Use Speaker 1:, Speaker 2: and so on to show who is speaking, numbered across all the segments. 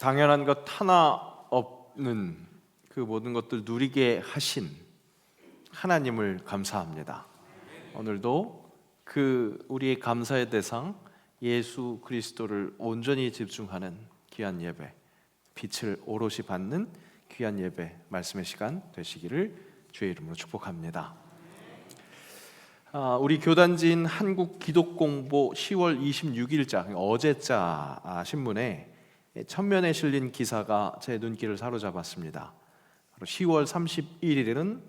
Speaker 1: 당연한 것 하나 없는 그 모든 것들 누리게 하신 하나님을 감사합니다. 오늘도 그 우리의 감사의 대상 예수 그리스도를 온전히 집중하는 귀한 예배, 빛을 오롯이 받는 귀한 예배 말씀의 시간 되시기를 주의 이름으로 축복합니다. 아, 우리 교단진 한국 기독공보 10월 26일자 어제자 아, 신문에 천면에 실린 기사가 제 눈길을 사로잡았습니다. 바로 10월 31일에는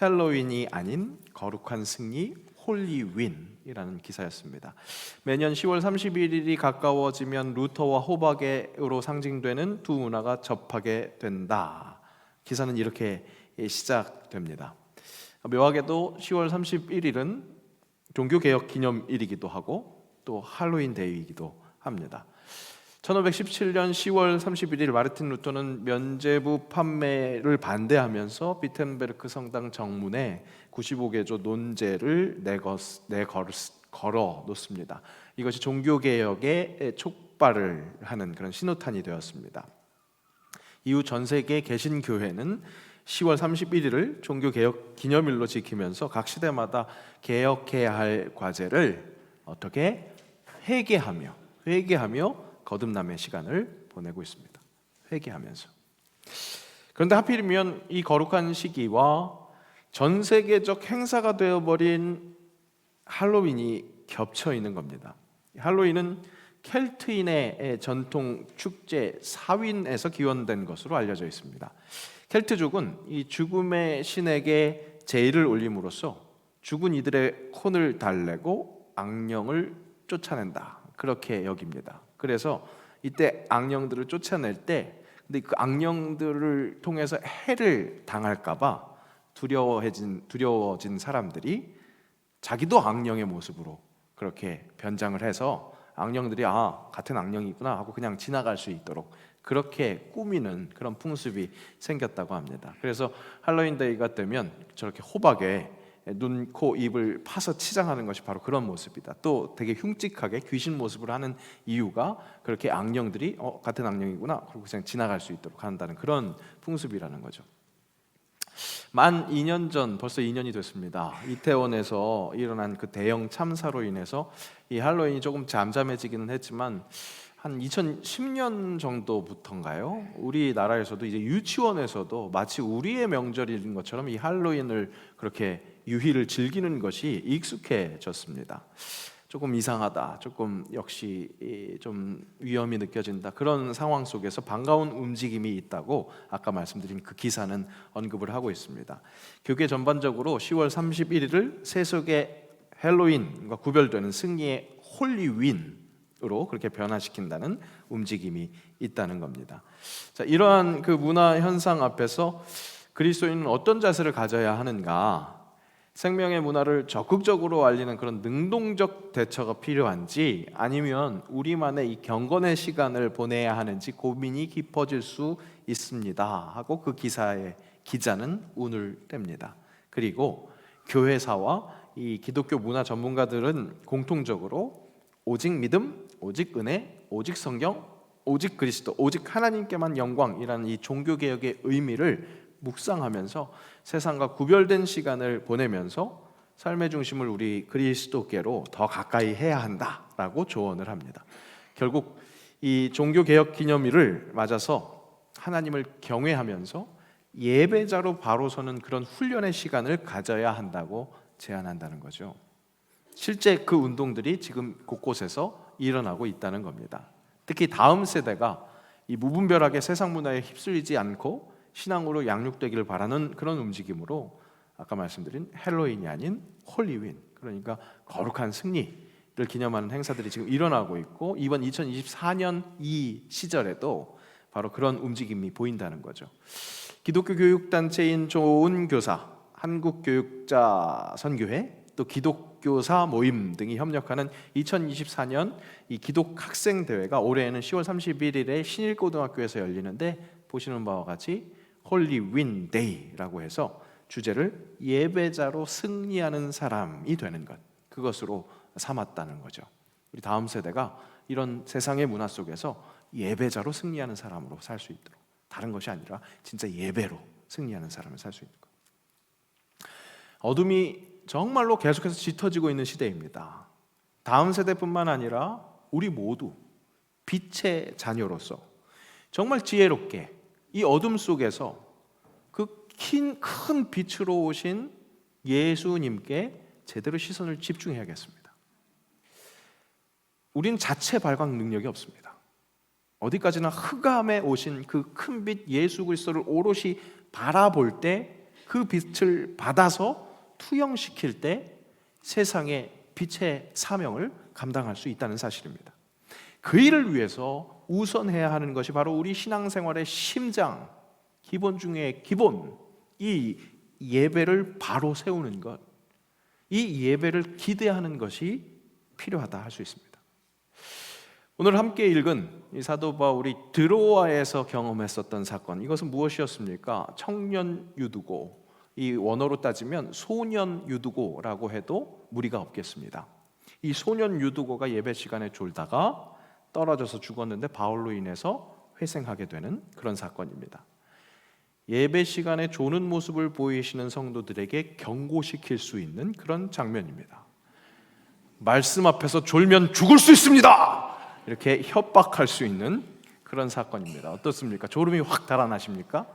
Speaker 1: 헬로윈이 아닌 거룩한 승리 홀리윈이라는 기사였습니다. 매년 10월 31일이 가까워지면 루터와 호박으로 상징되는 두 문화가 접하게 된다. 기사는 이렇게 시작됩니다. 묘하게도 10월 31일은 종교개혁 기념일이기도 하고 또 할로윈 데이이기도 합니다. 1517년 10월 31일 마르틴 루터는 면제부 판매를 반대하면서 비텐베르크 성당 정문에 95개조 논제를 내거, 내걸, 걸어 놓습니다. 이것이 종교 개혁의 촉발을 하는 그런 신호탄이 되었습니다. 이후 전 세계 개신 교회는 10월 31일을 종교 개혁 기념일로 지키면서 각 시대마다 개혁해야 할 과제를 어떻게 회개하며 회개하며 거듭남의 시간을 보내고 있습니다. 회개하면서. 그런데 하필이면 이 거룩한 시기와 전 세계적 행사가 되어버린 할로윈이 겹쳐 있는 겁니다. 할로윈은 켈트인의 전통 축제 사윈에서 기원된 것으로 알려져 있습니다. 켈트족은 이 죽음의 신에게 제의를 올림으로써 죽은 이들의 혼을 달래고 악령을 쫓아낸다. 그렇게 여깁니다. 그래서 이때 악령들을 쫓아낼 때 근데 그 악령들을 통해서 해를 당할까 봐 두려워해진 두려워진 사람들이 자기도 악령의 모습으로 그렇게 변장을 해서 악령들이 아 같은 악령이구나 하고 그냥 지나갈 수 있도록 그렇게 꾸미는 그런 풍습이 생겼다고 합니다. 그래서 할로윈 데이가 되면 저렇게 호박에 눈, 코, 입을 파서 치장하는 것이 바로 그런 모습이다. 또 되게 흉측하게 귀신 모습을 하는 이유가 그렇게 악령들이 어, 같은 악령이구나 그리고 그냥 지나갈 수 있도록 한다는 그런 풍습이라는 거죠. 만 2년 전 벌써 2년이 됐습니다. 이태원에서 일어난 그 대형 참사로 인해서 이 할로윈이 조금 잠잠해지기는 했지만 한 2010년 정도부터인가요? 우리나라에서도 이제 유치원에서도 마치 우리의 명절인 것처럼 이 할로윈을 그렇게 유희를 즐기는 것이 익숙해졌습니다. 조금 이상하다, 조금 역시 좀 위험이 느껴진다 그런 상황 속에서 반가운 움직임이 있다고 아까 말씀드린 그 기사는 언급을 하고 있습니다. 교계 전반적으로 10월 31일을 세속의 헬로윈과 구별되는 승리의 홀리윈 으로 그렇게 변화시킨다는 움직임이 있다는 겁니다. 자, 이러한 그 문화 현상 앞에서 그리스도인은 어떤 자세를 가져야 하는가? 생명의 문화를 적극적으로 알리는 그런 능동적 대처가 필요한지 아니면 우리만의 이 경건의 시간을 보내야 하는지 고민이 깊어질 수 있습니다. 하고 그 기사의 기자는 운을 뗍니다. 그리고 교회사와 이 기독교 문화 전문가들은 공통적으로 오직 믿음, 오직 은혜, 오직 성경, 오직 그리스도, 오직 하나님께만 영광이라는 이 종교 개혁의 의미를 묵상하면서 세상과 구별된 시간을 보내면서 삶의 중심을 우리 그리스도께로 더 가까이 해야 한다라고 조언을 합니다. 결국 이 종교 개혁 기념일을 맞아서 하나님을 경외하면서 예배자로 바로 서는 그런 훈련의 시간을 가져야 한다고 제안한다는 거죠. 실제 그 운동들이 지금 곳곳에서 일어나고 있다는 겁니다. 특히 다음 세대가 이 무분별하게 세상 문화에 휩쓸리지 않고 신앙으로 양육되기를 바라는 그런 움직임으로 아까 말씀드린 헬로윈이 아닌 홀리윈 그러니까 거룩한 승리를 기념하는 행사들이 지금 일어나고 있고 이번 2024년 이 시절에도 바로 그런 움직임이 보인다는 거죠. 기독교 교육 단체인 좋은 교사, 한국교육자 선교회, 또 기독 교사 모임 등이 협력하는 2024년 이 기독 학생 대회가 올해에는 10월 31일에 신일고등학교에서 열리는데 보시는 바와 같이 홀리 윈 데이라고 해서 주제를 예배자로 승리하는 사람이 되는 것 그것으로 삼았다는 거죠. 우리 다음 세대가 이런 세상의 문화 속에서 예배자로 승리하는 사람으로 살 수 있도록 다른 것이 아니라 진짜 예배로 승리하는 사람을 살 수 있는 것. 어둠이 정말로 계속해서 짙어지고 있는 시대입니다. 다음 세대뿐만 아니라 우리 모두 빛의 자녀로서 정말 지혜롭게 이 어둠 속에서 그 큰 빛으로 오신 예수님께 제대로 시선을 집중해야겠습니다. 우린 자체 발광 능력이 없습니다. 어디까지나 흑암에 오신 그 큰 빛 예수 그리스도를 오롯이 바라볼 때 그 빛을 받아서 투영시킬 때 세상의 빛의 사명을 감당할 수 있다는 사실입니다. 그 일을 위해서 우선해야 하는 것이 바로 우리 신앙생활의 심장, 기본 중에 기본, 이 예배를 바로 세우는 것, 이 예배를 기대하는 것이 필요하다 할 수 있습니다. 오늘 함께 읽은 이 사도 바울이 드로아에서 경험했었던 사건 이것은 무엇이었습니까? 청년 유두고 이 원어로 따지면 소년 유두고라고 해도 무리가 없겠습니다. 이 소년 유두고가 예배 시간에 졸다가 떨어져서 죽었는데 바울로 인해서 회생하게 되는 그런 사건입니다. 예배 시간에 조는 모습을 보이시는 성도들에게 경고시킬 수 있는 그런 장면입니다. 말씀 앞에서 졸면 죽을 수 있습니다. 이렇게 협박할 수 있는 그런 사건입니다. 어떻습니까? 졸음이 확 달아나십니까?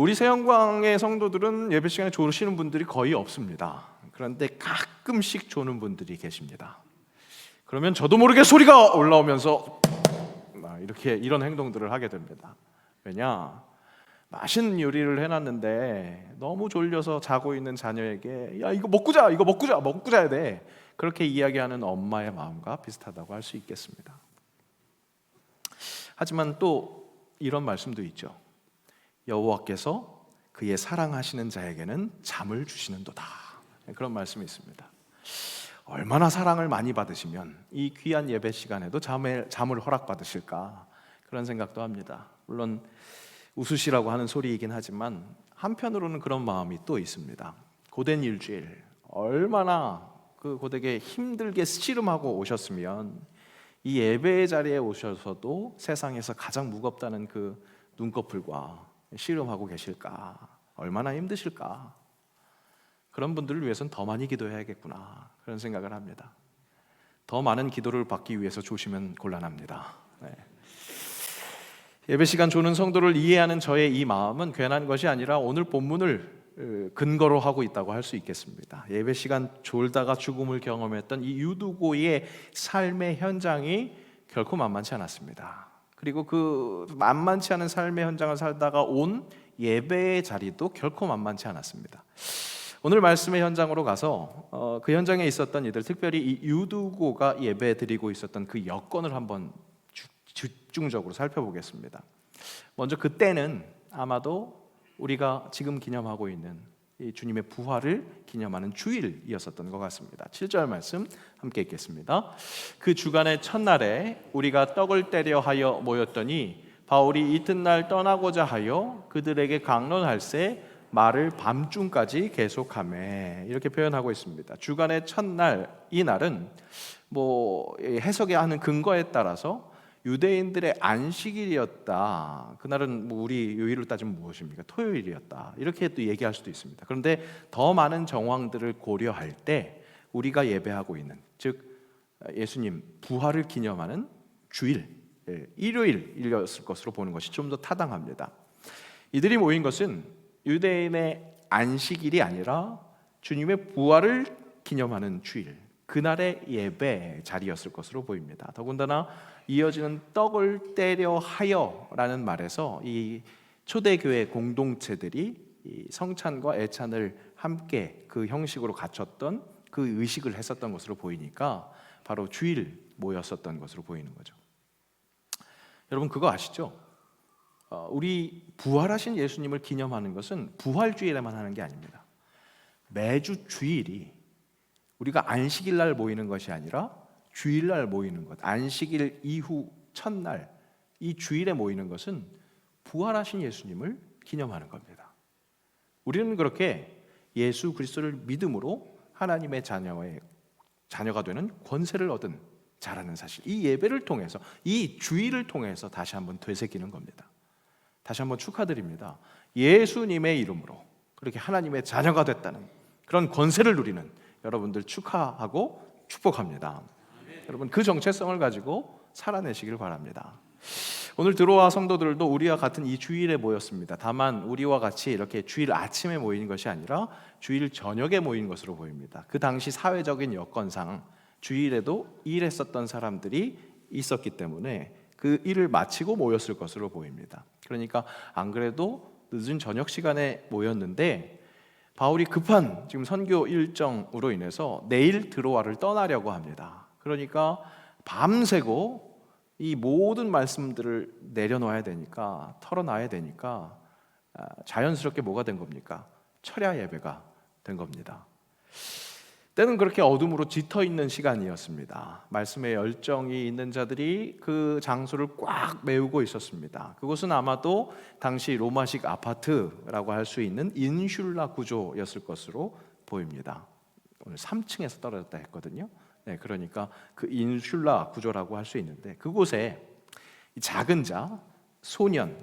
Speaker 1: 우리 세영광의 성도들은 예배 시간에 졸으시는 분들이 거의 없습니다. 그런데 가끔씩 조는 분들이 계십니다. 그러면 저도 모르게 소리가 올라오면서 이렇게 이런 행동들을 하게 됩니다. 왜냐? 맛있는 요리를 해놨는데 너무 졸려서 자고 있는 자녀에게 야 이거 먹고 자 이거 먹고 자 먹고 자야 돼 그렇게 이야기하는 엄마의 마음과 비슷하다고 할 수 있겠습니다. 하지만 또 이런 말씀도 있죠. 여호와께서 그의 사랑하시는 자에게는 잠을 주시는도다. 그런 말씀이 있습니다. 얼마나 사랑을 많이 받으시면 이 귀한 예배 시간에도 잠을, 잠을 허락받으실까 그런 생각도 합니다. 물론 웃으시라고 하는 소리이긴 하지만 한편으로는 그런 마음이 또 있습니다. 고된 일주일 얼마나 그 고되게 힘들게 씨름하고 오셨으면 이 예배의 자리에 오셔서도 세상에서 가장 무겁다는 그 눈꺼풀과 씨름하고 계실까 얼마나 힘드실까 그런 분들을 위해서는 더 많이 기도해야겠구나 그런 생각을 합니다. 더 많은 기도를 받기 위해서 조시면 곤란합니다. 네. 예배 시간 조는 성도를 이해하는 저의 이 마음은 괜한 것이 아니라 오늘 본문을 근거로 하고 있다고 할 수 있겠습니다. 예배 시간 졸다가 죽음을 경험했던 이 유두고의 삶의 현장이 결코 만만치 않았습니다. 그리고 그 만만치 않은 삶의 현장을 살다가 온 예배의 자리도 결코 만만치 않았습니다. 오늘 말씀의 현장으로 가서 어, 그 현장에 있었던 이들, 특별히 이 유두고가 예배 드리고 있었던 그 여건을 한번 집중적으로 살펴보겠습니다. 먼저 그때는 아마도 우리가 지금 기념하고 있는 주님의 부활을 기념하는 주일이었었던 것 같습니다. 7절 말씀 함께 읽겠습니다. 그 주간의 첫날에 우리가 떡을 때려 하여 모였더니 바울이 이튿날 떠나고자 하여 그들에게 강론할새 말을 밤중까지 계속하매 이렇게 표현하고 있습니다. 주간의 첫날 이 날은 뭐 해석에 하는 근거에 따라서 유대인들의 안식일이었다. 그날은 뭐 우리 요일로 따지면 무엇입니까? 토요일이었다. 이렇게 또 얘기할 수도 있습니다. 그런데 더 많은 정황들을 고려할 때 우리가 예배하고 있는 즉 예수님 부활을 기념하는 주일, 예, 일요일이었을 것으로 보는 것이 좀 더 타당합니다. 이들이 모인 것은 유대인의 안식일이 아니라 주님의 부활을 기념하는 주일, 그날의 예배 자리였을 것으로 보입니다. 더군다나 이어지는 떡을 때려 하여라는 말에서 이 초대교회 공동체들이 성찬과 애찬을 함께 그 형식으로 갖췄던 그 의식을 했었던 것으로 보이니까 바로 주일 모였었던 것으로 보이는 거죠. 여러분 그거 아시죠? 어, 우리 부활하신 예수님을 기념하는 것은 부활 주일에만 하는 게 아닙니다. 매주 주일이 우리가 안식일 날 모이는 것이 아니라 주일날 모이는 것, 안식일 이후 첫날 이 주일에 모이는 것은 부활하신 예수님을 기념하는 겁니다. 우리는 그렇게 예수 그리스도를 믿음으로 하나님의 자녀의 자녀가 되는 권세를 얻은 자라는 사실. 이 예배를 통해서 이 주의를 통해서 다시 한번 되새기는 겁니다. 다시 한번 축하드립니다. 예수님의 이름으로 그렇게 하나님의 자녀가 됐다는 그런 권세를 누리는 여러분들 축하하고 축복합니다. 여러분 그 정체성을 가지고 살아내시길 바랍니다. 오늘 들어와 성도들도 우리와 같은 이 주일에 모였습니다. 다만 우리와 같이 이렇게 주일 아침에 모인 것이 아니라 주일 저녁에 모인 것으로 보입니다. 그 당시 사회적인 여건상 주일에도 일했었던 사람들이 있었기 때문에 그 일을 마치고 모였을 것으로 보입니다. 그러니까 안 그래도 늦은 저녁 시간에 모였는데 바울이 급한 지금 선교 일정으로 인해서 내일 드로아를 떠나려고 합니다. 그러니까 밤새고 이 모든 말씀들을 내려놓아야 되니까 털어놔야 되니까 아, 자연스럽게 뭐가 된 겁니까? 철야 예배가 된 겁니다. 때는 그렇게 어둠으로 짙어 있는 시간이었습니다. 말씀에 열정이 있는 자들이 그 장소를 꽉 메우고 있었습니다. 그곳은 아마도 당시 로마식 아파트라고 할 수 있는 인슐라 구조였을 것으로 보입니다. 오늘 3층에서 떨어졌다 했거든요. 네, 그러니까 그 인슐라 구조라고 할 수 있는데 그곳에 이 작은 자, 소년,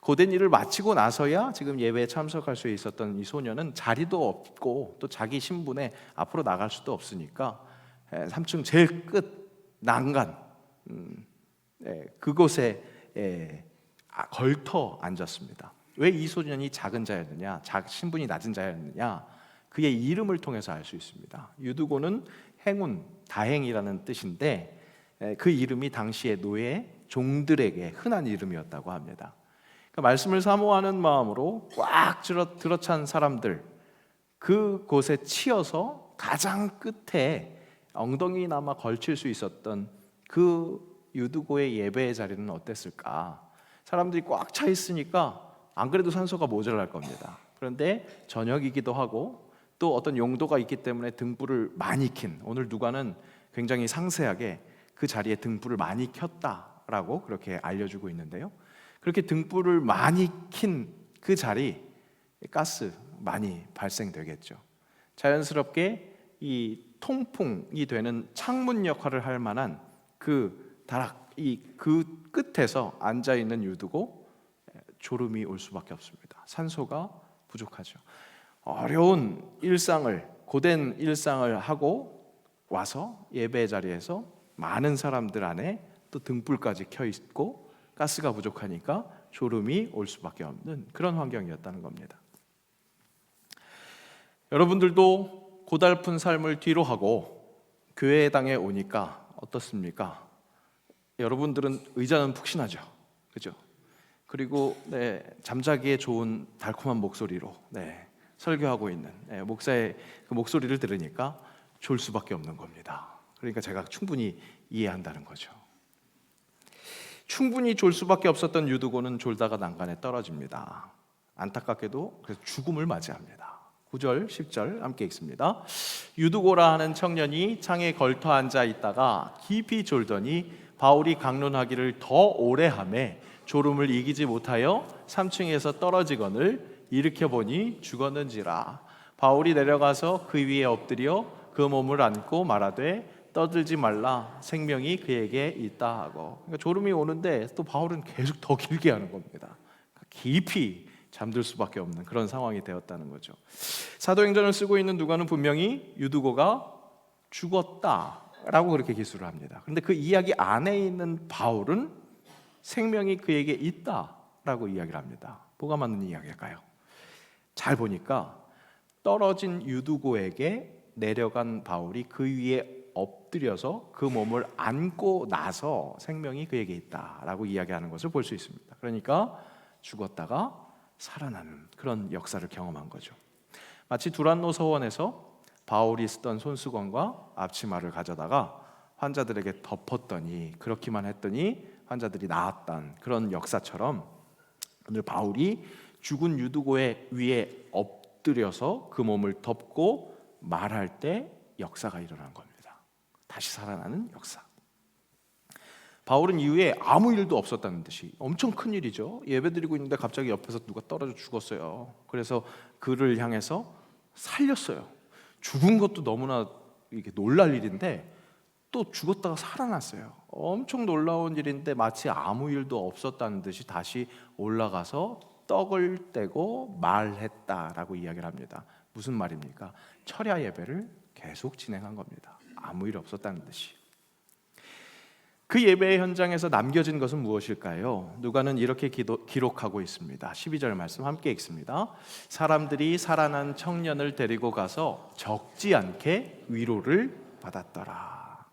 Speaker 1: 고된 일을 마치고 나서야 지금 예배에 참석할 수 있었던 이 소년은 자리도 없고 또 자기 신분에 앞으로 나갈 수도 없으니까 3층 제일 끝 난간 음, 예, 그곳에 예, 아, 걸터 앉았습니다. 왜 이 소년이 작은 자였느냐, 작 신분이 낮은 자였느냐, 그의 이름을 통해서 알 수 있습니다. 유두고는 행운, 다행이라는 뜻인데 에, 그 이름이 당시의 노예 종들에게 흔한 이름이었다고 합니다. 그러니까 말씀을 사모하는 마음으로 꽉 들어, 들어 찬 사람들 그곳에 치여서 가장 끝에 엉덩이나마 걸칠 수 있었던 그 유두고의 예배의 자리는 어땠을까? 사람들이 꽉 차 있으니까 안 그래도 산소가 모자랄 겁니다. 그런데 저녁이기도 하고 또 어떤 용도가 있기 때문에 등불을 많이 킨 오늘 누가는 굉장히 상세하게 그 자리에 등불을 많이 켰다라고 그렇게 알려주고 있는데요. 그렇게 등불을 많이 킨 그 자리 가스 많이 발생되겠죠. 자연스럽게 이 통풍이 되는 창문 역할을 할 만한 그 다락 이 그 끝에서 앉아 있는 유두고 졸음이 올 수밖에 없습니다. 산소가 부족하죠. 어려운 일상을 고된 일상을 하고 와서 예배 자리에서 많은 사람들 안에 또 등불까지 켜 있고 가스가 부족하니까 졸음이 올 수밖에 없는 그런 환경이었다는 겁니다. 여러분들도 고달픈 삶을 뒤로 하고 교회당에 오니까 어떻습니까? 여러분들은 의자는 푹신하죠, 그죠? 그리고 네, 잠자기에 좋은 달콤한 목소리로 네, 설교하고 있는 네, 목사의 그 목소리를 들으니까 졸 수밖에 없는 겁니다. 그러니까 제가 충분히 이해한다는 거죠. 충분히 졸 수밖에 없었던 유두고는 졸다가 난간에 떨어집니다. 안타깝게도 그래서 죽음을 맞이합니다. 9절, 10절 함께 읽습니다. 유두고라 하는 청년이 창에 걸터 앉아 있다가 깊이 졸더니 바울이 강론하기를 더 오래 함에 졸음을 이기지 못하여 3층에서 떨어지거늘 일으켜 보니 죽었는지라 바울이 내려가서 그 위에 엎드려 그 몸을 안고 말하되 떠들지 말라 생명이 그에게 있다 하고 그러니까 졸음이 오는데 또 바울은 계속 더 길게 하는 겁니다. 깊이 잠들 수밖에 없는 그런 상황이 되었다는 거죠. 사도행전을 쓰고 있는 누가는 분명히 유두고가 죽었다라고 그렇게 기술을 합니다. 그런데 그 이야기 안에 있는 바울은 생명이 그에게 있다라고 이야기를 합니다. 뭐가 맞는 이야기일까요? 잘 보니까 떨어진 유두고에게 내려간 바울이 그 위에 엎드려서 그 몸을 안고 나서 생명이 그에게 있다라고 이야기하는 것을 볼 수 있습니다. 그러니까 죽었다가 살아나는 그런 역사를 경험한 거죠. 마치 두란노 서원에서 바울이 쓰던 손수건과 앞치마를 가져다가 환자들에게 덮었더니 그렇기만 했더니 환자들이 나았던 그런 역사처럼 오늘 바울이 죽은 유두고의 위에 엎드려서 그 몸을 덮고 말할 때 역사가 일어난 겁니다. 다시 살아나는 역사. 바울은 이후에 아무 일도 없었다는 듯이 엄청 큰 일이죠. 예배드리고 있는데 갑자기 옆에서 누가 떨어져 죽었어요. 그래서 그를 향해서 살렸어요. 죽은 것도 너무나 이게 놀랄 일인데 또 죽었다가 살아났어요. 엄청 놀라운 일인데 마치 아무 일도 없었다는 듯이 다시 올라가서 떡을 떼고 말했다라고 이야기를 합니다. 무슨 말입니까? 철야 예배를 계속 진행한 겁니다. 아무 일 없었다는 듯이. 그 예배의 현장에서 남겨진 것은 무엇일까요? 누가는 이렇게 기도, 기록하고 있습니다. 12절 말씀 함께 읽습니다. 사람들이 살아난 청년을 데리고 가서 적지 않게 위로를 받았더라.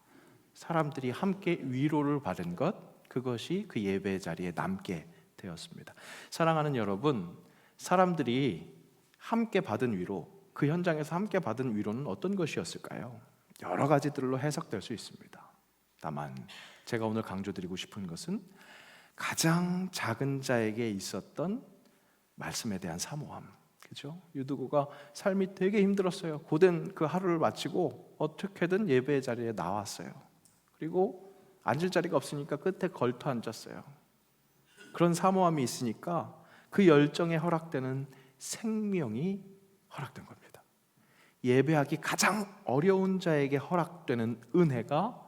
Speaker 1: 사람들이 함께 위로를 받은 것 그것이 그 예배 자리에 남게 되었습니다. 사랑하는 여러분, 사람들이 함께 받은 위로 그 현장에서 함께 받은 위로는 어떤 것이었을까요? 여러 가지들로 해석될 수 있습니다. 다만 제가 오늘 강조드리고 싶은 것은 가장 작은 자에게 있었던 말씀에 대한 사모함. 그죠? 유두고가 삶이 되게 힘들었어요. 고된 그 하루를 마치고 어떻게든 예배 자리에 나왔어요. 그리고 앉을 자리가 없으니까 끝에 걸터 앉았어요. 그런 사모함이 있으니까 그 열정에 허락되는 생명이 허락된 겁니다. 예배하기 가장 어려운 자에게 허락되는 은혜가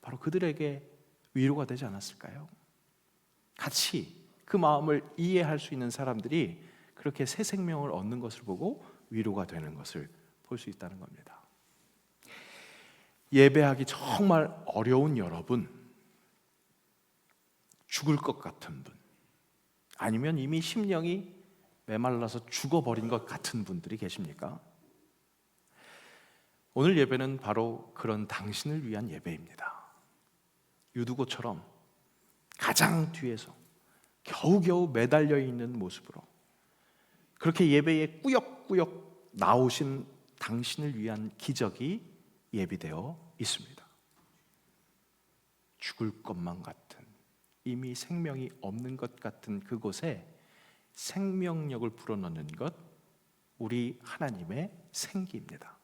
Speaker 1: 바로 그들에게 위로가 되지 않았을까요? 같이 그 마음을 이해할 수 있는 사람들이 그렇게 새 생명을 얻는 것을 보고 위로가 되는 것을 볼 수 있다는 겁니다. 예배하기 정말 어려운 여러분, 죽을 것 같은 분, 아니면 이미 심령이 메말라서 죽어버린 것 같은 분들이 계십니까? 오늘 예배는 바로 그런 당신을 위한 예배입니다. 유두고처럼 가장 뒤에서 겨우겨우 매달려 있는 모습으로 그렇게 예배에 꾸역꾸역 나오신 당신을 위한 기적이 예비되어 있습니다. 죽을 것만 같은 이미 생명이 없는 것 같은 그곳에 생명력을 불어넣는 것 우리 하나님의 생기입니다.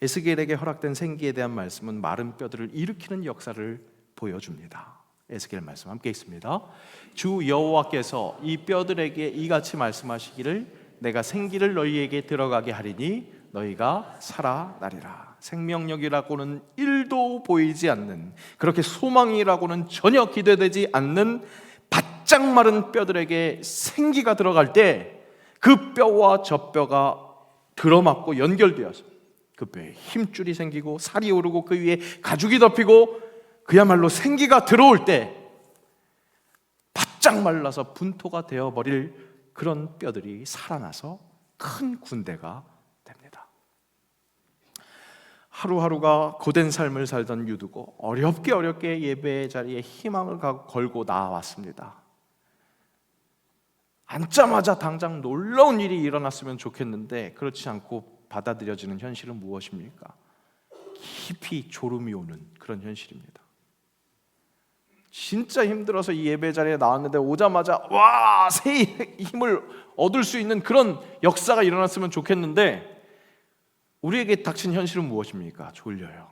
Speaker 1: 에스겔에게 허락된 생기에 대한 말씀은 마른 뼈들을 일으키는 역사를 보여줍니다. 에스겔 말씀 함께 있습니다. 주 여호와께서 이 뼈들에게 이같이 말씀하시기를 내가 생기를 너희에게 들어가게 하리니 너희가 살아나리라. 생명력이라고는 1도 보이지 않는 그렇게 소망이라고는 전혀 기대되지 않는 바짝 마른 뼈들에게 생기가 들어갈 때 그 뼈와 저 뼈가 들어맞고 연결되어서 그 뼈에 힘줄이 생기고 살이 오르고 그 위에 가죽이 덮이고 그야말로 생기가 들어올 때 바짝 말라서 분토가 되어 버릴 그런 뼈들이 살아나서 큰 군대가 됩니다. 하루하루가 고된 삶을 살던 유두고 어렵게 어렵게 예배 자리에 희망을 걸고 나왔습니다. 앉자마자 당장 놀라운 일이 일어났으면 좋겠는데 그렇지 않고 받아들여지는 현실은 무엇입니까? 깊이 졸음이 오는 그런 현실입니다. 진짜 힘들어서 이 예배 자리에 나왔는데 오자마자 와, 새 힘을 얻을 수 있는 그런 역사가 일어났으면 좋겠는데 우리에게 닥친 현실은 무엇입니까? 졸려요.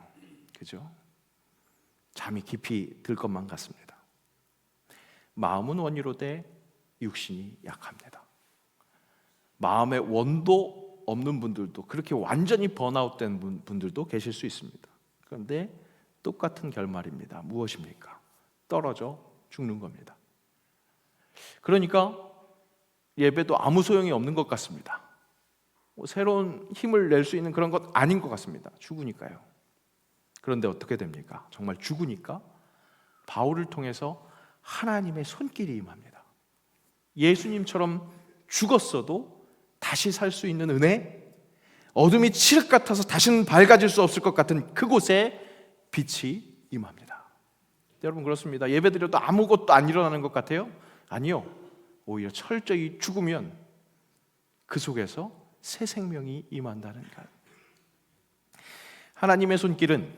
Speaker 1: 그죠? 잠이 깊이 들 것만 같습니다. 마음은 원이로 돼 육신이 약합니다. 마음의 원도 없는 분들도 그렇게 완전히 번아웃된 분들도 계실 수 있습니다. 그런데 똑같은 결말입니다. 무엇입니까? 떨어져 죽는 겁니다. 그러니까 예배도 아무 소용이 없는 것 같습니다. 뭐 새로운 힘을 낼 수 있는 그런 것 아닌 것 같습니다. 죽으니까요. 그런데 어떻게 됩니까? 정말 죽으니까 바울을 통해서 하나님의 손길이 임합니다. 예수님처럼 죽었어도 다시 살 수 있는 은혜, 어둠이 칠흑 같아서 다시는 밝아질 수 없을 것 같은 그곳에 빛이 임합니다. 여러분 그렇습니다. 예배드려도 아무것도 안 일어나는 것 같아요? 아니요. 오히려 철저히 죽으면 그 속에서 새 생명이 임한다는 것. 하나님의 손길은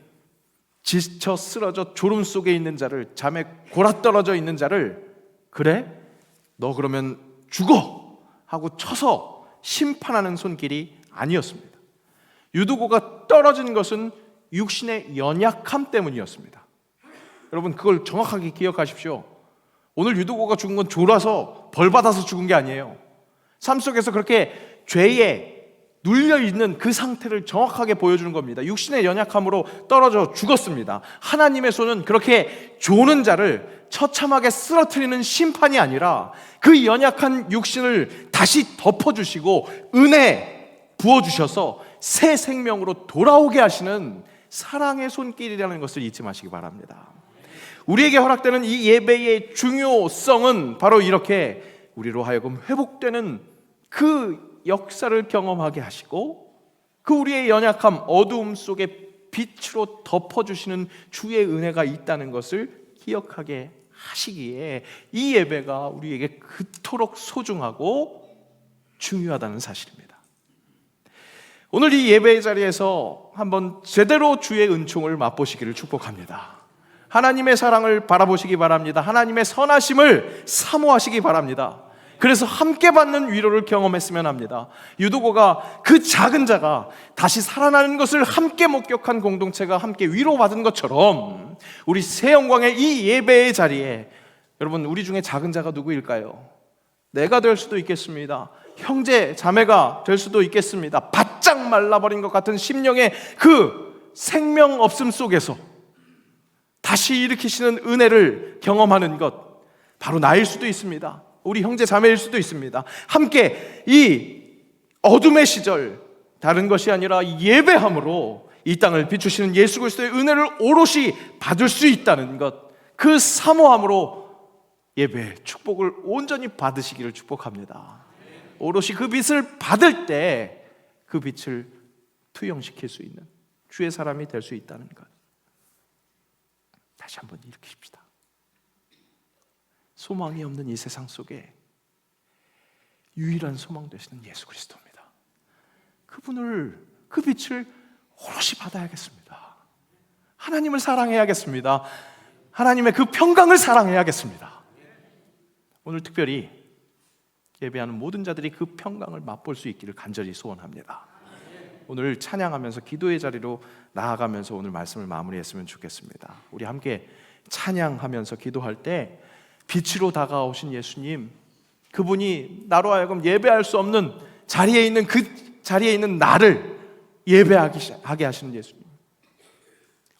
Speaker 1: 지쳐 쓰러져 졸음 속에 있는 자를 잠에 골아떨어져 있는 자를 그래 너 그러면 죽어 하고 쳐서 심판하는 손길이 아니었습니다. 유두고가 떨어진 것은 육신의 연약함 때문이었습니다. 여러분 그걸 정확하게 기억하십시오. 오늘 유두고가 죽은 건 졸아서 벌 받아서 죽은 게 아니에요. 삶 속에서 그렇게 죄에 눌려 있는 그 상태를 정확하게 보여주는 겁니다. 육신의 연약함으로 떨어져 죽었습니다. 하나님의 손은 그렇게 조는 자를 처참하게 쓰러뜨리는 심판이 아니라 그 연약한 육신을 다시 덮어주시고 은혜 부어주셔서 새 생명으로 돌아오게 하시는 사랑의 손길이라는 것을 잊지 마시기 바랍니다. 우리에게 허락되는 이 예배의 중요성은 바로 이렇게 우리로 하여금 회복되는 그 역사를 경험하게 하시고 그 우리의 연약함, 어두움 속에 빛으로 덮어주시는 주의 은혜가 있다는 것을 기억하게 하시기에 이 예배가 우리에게 그토록 소중하고 중요하다는 사실입니다. 오늘 이 예배의 자리에서 한번 제대로 주의 은총을 맛보시기를 축복합니다. 하나님의 사랑을 바라보시기 바랍니다. 하나님의 선하심을 사모하시기 바랍니다. 그래서 함께 받는 위로를 경험했으면 합니다. 유도고가 그 작은 자가 다시 살아나는 것을 함께 목격한 공동체가 함께 위로받은 것처럼 우리 새 영광의 이 예배의 자리에 여러분 우리 중에 작은 자가 누구일까요? 내가 될 수도 있겠습니다. 형제, 자매가 될 수도 있겠습니다. 바짝 말라버린 것 같은 심령의 그 생명 없음 속에서 다시 일으키시는 은혜를 경험하는 것 바로 나일 수도 있습니다. 우리 형제 자매일 수도 있습니다. 함께 이 어둠의 시절 다른 것이 아니라 예배함으로 이 땅을 비추시는 예수 그리스도의 은혜를 오롯이 받을 수 있다는 것. 그 사모함으로 예배 축복을 온전히 받으시기를 축복합니다. 오롯이 그 빛을 받을 때 그 빛을 투영시킬 수 있는 주의 사람이 될 수 있다는 것. 다시 한번 일으키십시다. 소망이 없는 이 세상 속에 유일한 소망 되시는 예수 그리스도입니다. 그분을 그 빛을 오롯이 받아야겠습니다. 하나님을 사랑해야겠습니다. 하나님의 그 평강을 사랑해야겠습니다. 오늘 특별히 예배하는 모든 자들이 그 평강을 맛볼 수 있기를 간절히 소원합니다. 오늘 찬양하면서 기도의 자리로 나아가면서 오늘 말씀을 마무리했으면 좋겠습니다. 우리 함께 찬양하면서 기도할 때 빛으로 다가오신 예수님, 그분이 나로 하여금 예배할 수 없는 자리에 있는 그 자리에 있는 나를 예배하게 하시는 예수님.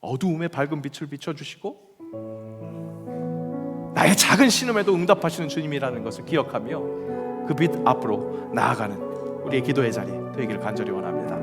Speaker 1: 어두움에 밝은 빛을 비춰주시고 나의 작은 신음에도 응답하시는 주님이라는 것을 기억하며 그 빛 앞으로 나아가는 우리의 기도의 자리 되기를 간절히 원합니다.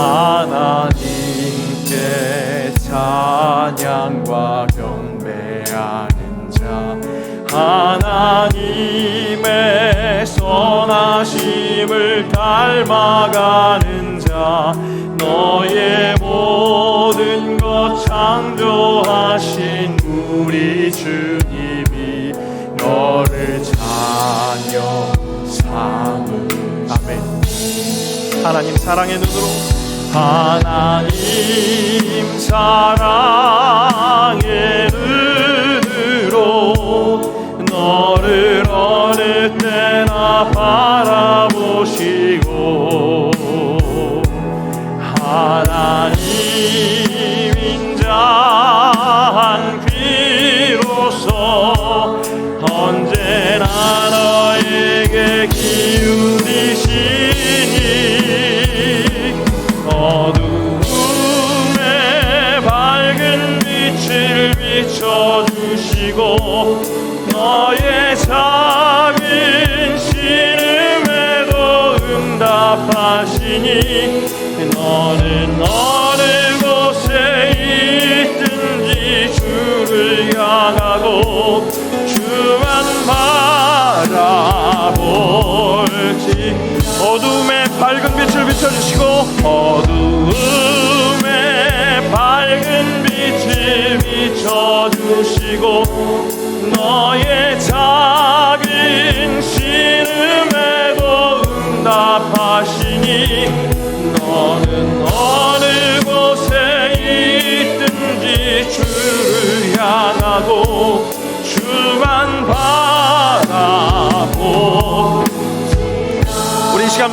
Speaker 1: 하나님께 찬양과 경배하는 자 하나님의 선하심을 닮아가는 자 너의 모든 것 창조하신 우리 주님이 너를 자녀 삼은. 아멘. 하나님 사랑의 눈으로 하나님 사랑의 눈 밝은 빛을 비춰주시고 어두움에 밝은 빛을 비춰주시고 너의 작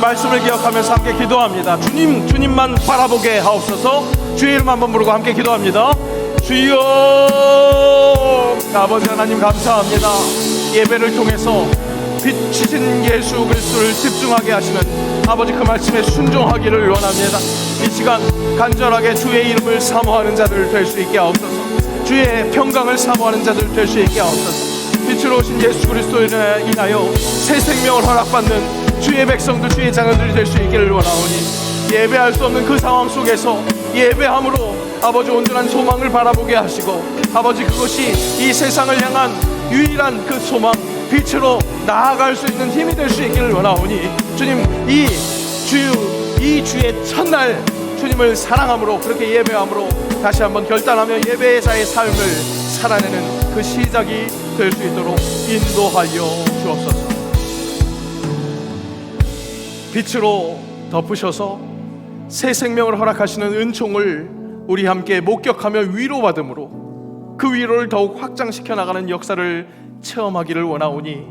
Speaker 1: 말씀을 기억하면서 함께 기도합니다. 주님, 주님만 바라보게 하옵소서. 주의 이름 한번 부르고 함께 기도합니다. 주여, 아버지 하나님 감사합니다. 예배를 통해서 빛이신 예수 그리스도를 집중하게 하시는 아버지 그 말씀에 순종하기를 원합니다. 이 시간 간절하게 주의 이름을 사모하는 자들 될 수 있게 하옵소서. 주의 평강을 사모하는 자들 될 수 있게 하옵소서. 빛으로 오신 예수 그리스도로 인하여 새 생명을 허락받는 주의 백성들 주의 자녀들이 될 수 있기를 원하오니 예배할 수 없는 그 상황 속에서 예배함으로 아버지 온전한 소망을 바라보게 하시고 아버지 그것이 이 세상을 향한 유일한 그 소망 빛으로 나아갈 수 있는 힘이 될 수 있기를 원하오니 주님 이 주유 이 주의 첫날 주님을 사랑함으로 그렇게 예배함으로 다시 한번 결단하며 예배자의 삶을 살아내는 그 시작이 될 수 있도록 인도하여 주옵소서. 빛으로 덮으셔서 새 생명을 허락하시는 은총을 우리 함께 목격하며 위로받음으로 그 위로를 더욱 확장시켜 나가는 역사를 체험하기를 원하오니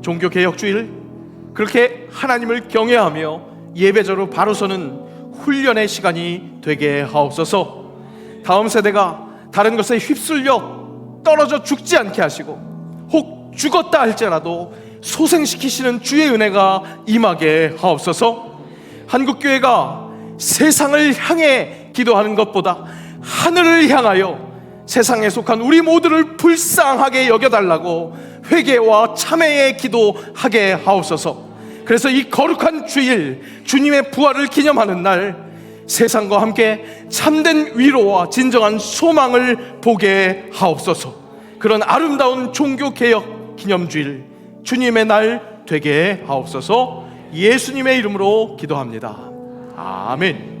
Speaker 1: 종교 개혁 주일 그렇게 하나님을 경외하며 예배자로 바로 서는 훈련의 시간이 되게 하옵소서. 다음 세대가 다른 것에 휩쓸려 떨어져 죽지 않게 하시고 혹 죽었다 할지라도 소생시키시는 주의 은혜가 임하게 하옵소서. 한국 교회가 세상을 향해 기도하는 것보다 하늘을 향하여 세상에 속한 우리 모두를 불쌍하게 여겨달라고 회개와 참회의 기도하게 하옵소서. 그래서 이 거룩한 주일 주님의 부활을 기념하는 날 세상과 함께 참된 위로와 진정한 소망을 보게 하옵소서. 그런 아름다운 종교 개혁 기념주일 주님의 날 되게 하옵소서. 예수님의 이름으로 기도합니다. 아멘.